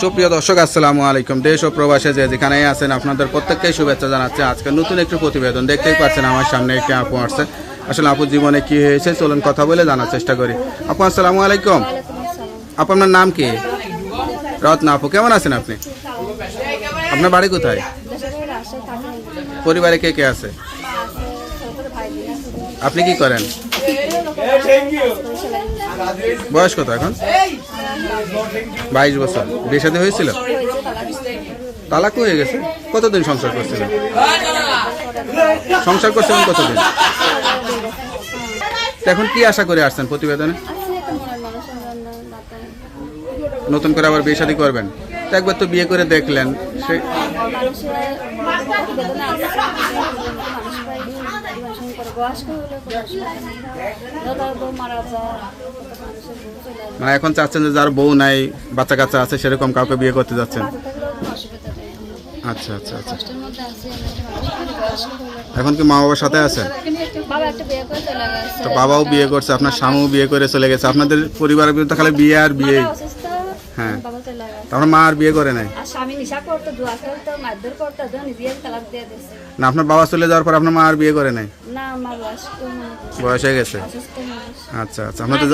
সুপ্রিয় দর্শক, আসসালামু আলাইকুম। দেশ ও প্রবাসে যে যেখানেই আছেন, আপনাদের প্রত্যেককেই শুভেচ্ছা জানাচ্ছি। আজকে নতুন একটি প্রতিবেদন দেখতেই পাচ্ছেন আমার সামনে একটি আপু আসছে। আসলে আপুর জীবনে কি হয়েছে, চলুন কথা বলে জানার চেষ্টা করি। আপু, আসসালামু আলাইকুম। আপু, আপনার নাম কি? রত্না আপু, কেমন আছেন আপনি? আপনার বাড়ি কোথায়? পরিবারে কে কে আছে? আপনি কি করেন? বয়স কত এখন? বাইশ বছর। বিয়ে সাথে হয়েছিল? তালাক হয়ে গেছে? কতদিন সংসার করছিলেন? সংসার করছিলেন কতদিন? এখন কি আশা করে আসছেন প্রতিবেদনে? নতুন করে আবার বিয়ে শাদী করবেন? একবার তো বিয়ে করে দেখলেন। সে মানে এখন চাচ্ছেন যে যার বউ নাই বাচ্চা কাচ্চা আছে, সেরকম কাউকে বিয়ে করতে যাচ্ছেন? আচ্ছা আচ্ছা আচ্ছা। এখন কি মা বাবার সাথে গেছে তো বাবাও বিয়ে করছে, আপনার স্বামীও বিয়ে করে চলে গেছে। আপনাদের পরিবারের বিরুদ্ধে খালি বিয়ে আর বিয়ে হ্যাঁ। বাবা চলে গেছে তো আপনার মা আর বিয়ে করে নাই? না আপনার বাবা চলে যাওয়ার পর আপনার মা আর বিয়ে করে নাই? বয়স হয়ে গেছে। আচ্ছা আচ্ছা আপনার তো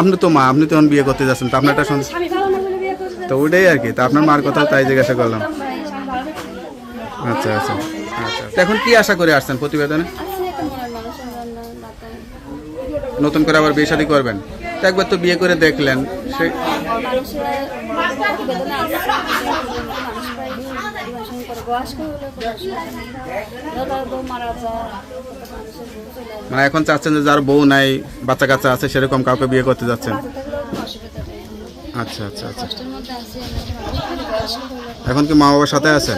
আপনি তো মা আপনি তো এখন বিয়ে করতে যাচ্ছেন তো আপনার একটা তো ওইটাই আর কি তা আপনার মার কথা তাই জিজ্ঞাসা করলাম। আচ্ছা আচ্ছা আচ্ছা। এখন কি আশা করে আসছেন প্রতিবেদনে? নতুন করে আবার বিয়ে শাদী করবেন? একবার তো বিয়ে করে দেখলেন। সে মানে এখন চাচ্ছেন যে যার বউ নাই, বাচ্চা কাচ্চা আছে, সেরকম কাউকে বিয়ে করতে যাচ্ছেন? আচ্ছা আচ্ছা আচ্ছা। এখন কি মা বাবার সাথে আছেন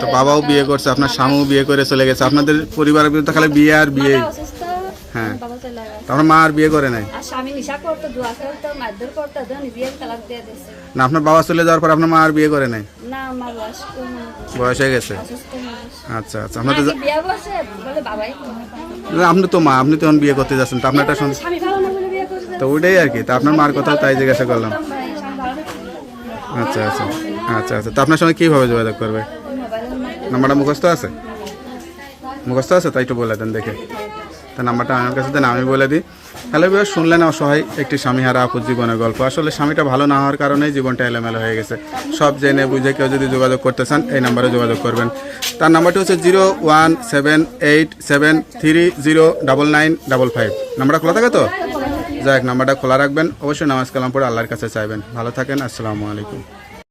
তো বাবাও বিয়ে করছে, আপনার স্বামীও বিয়ে করে চলে গেছে। আপনাদের পরিবারের বিরুদ্ধে খালি বিয়ে আর বিয়ে হ্যাঁ। আপনার মা আর বিয়ে করে নাই? না আপনার বাবা চলে যাওয়ার পর আপনার মা আর বিয়ে করে নাই? বয়স হয়ে গেছে? আচ্ছা আচ্ছা আপনার আপনি তো মা আপনি তো বিয়ে করতে যাচ্ছেন তো আপনার একটা তো ওইটাই আর কি তা আপনার মার কথা তাই জিজ্ঞাসা করলাম। আচ্ছা আচ্ছা আচ্ছা আচ্ছা তো আপনার সঙ্গে কীভাবে যোগাযোগ করবে? নাম্বারটা মুখস্থ আছে? মুখস্থ আছে তাই একটু বলে দেন দেখে। তা নাম্বারটা আমার কাছে দেন, আমি বলে দিই। হ্যালো বিবার শুনলেন অসহায় একটি স্বামী হারা আপুর জীবনের গল্প। আসলে স্বামীটা ভালো না হওয়ার কারণেই জীবনটা এলোমেলো হয়ে গেছে। সব জেনে বুঝে কেউ যদি যোগাযোগ করতে চান, এই নাম্বারে যোগাযোগ করবেন। তার নাম্বারটি হচ্ছে zero one seven eight seven three zero double nine double five. নাম্বারটা খোলা থাকে তো? যাই নাম্বারটা খোলা রাখবেন। অবশ্যই নামাজ কালাম পড়ে আল্লাহর কাছে চাইবেন। ভালো থাকেন, আসসালামু আলাইকুম।